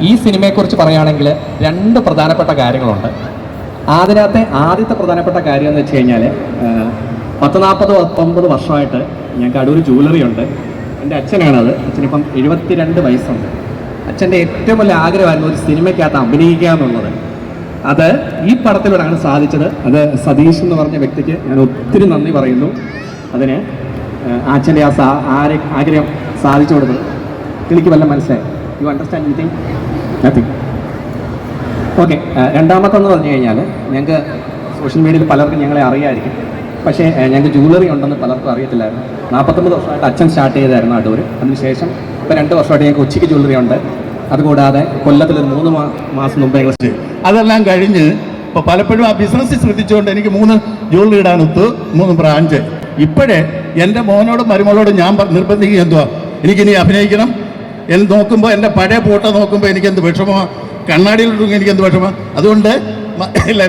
ഈ സിനിമയെക്കുറിച്ച് പറയുകയാണെങ്കിൽ രണ്ട് പ്രധാനപ്പെട്ട കാര്യങ്ങളുണ്ട്. അതിനകത്തെ ആദ്യത്തെ പ്രധാനപ്പെട്ട കാര്യം എന്ന് വെച്ച് കഴിഞ്ഞാൽ പത്ത് നാൽപ്പത് പത്തൊമ്പത് വർഷമായിട്ട് ഞങ്ങൾക്ക് അടൂർ ജൂവലറി ഉണ്ട്. എന്റെ അച്ഛനാണത്. അച്ഛനിപ്പം എഴുപത്തിരണ്ട് വയസ്സുണ്ട്. അച്ഛന്റെ ഏറ്റവും വലിയ ആഗ്രഹമായിരുന്നു ഒരു സിനിമയ്ക്കകത്ത് അഭിനയിക്കുക എന്നുള്ളത്. അത് ഈ പടത്തിലൂടെയാണ് സാധിച്ചത്. അത് സതീഷ് എന്ന് പറഞ്ഞ വ്യക്തിക്ക് ഞാൻ ഒത്തിരി നന്ദി പറയുന്നു. അതിന് അച്ഛന്റെ ആ സാ ആഗ്രഹം സാധിച്ചു കൊടുത്തത്. എനിക്ക് വല്ല മനസ്സിലായി? You understand anything nothing okay രണ്ടാമത്തെ എന്ന് പറഞ്ഞു കഴിഞ്ഞാൽ ഞങ്ങൾക്ക് സോഷ്യൽ മീഡിയയിൽ പലർക്കും ഞങ്ങളെ അറിയായിരിക്കും. പക്ഷേ ഞങ്ങൾക്ക് ജൂവലറി ഉണ്ടെന്ന് പലർക്കും അറിയത്തില്ലായിരുന്നു. നാൽപ്പത്തൊമ്പത് വർഷമായിട്ട് അച്ഛൻ സ്റ്റാർട്ട് ചെയ്തായിരുന്നു അടൂർ അതിനുശേഷം ഇപ്പോൾ രണ്ട് വർഷമായിട്ട് ഞങ്ങൾക്ക് ഉച്ചയ്ക്ക് ജൂവലറി ഉണ്ട്. അതുകൂടാതെ കൊല്ലത്തിൽ മൂന്ന് മാസം മുമ്പ് ഞങ്ങൾ അതെല്ലാം കഴിഞ്ഞ് ഇപ്പോൾ പലപ്പോഴും ആ ബിസിനസ് ശ്രദ്ധിച്ചുകൊണ്ട് എനിക്ക് മൂന്ന് ജൂവലറി ഇടാനൊത്ത് മൂന്ന് ബ്രാഞ്ച് ഇപ്പോഴേ എന്റെ മോനോടും മരുമകളോടും ഞാൻ നിർബന്ധിക്കുക എന്തുവാ? എനിക്കിനി അഭിനയിക്കണം എന്ന് നോക്കുമ്പോൾ എന്റെ പഴയ ഫോട്ടോ നോക്കുമ്പോൾ എനിക്കെന്ത് വിഷമമാണ് കണ്ണാടിയിലിട്ടും എനിക്കെന്ത് വിഷമമാണ് അതുകൊണ്ട് ഇല്ല,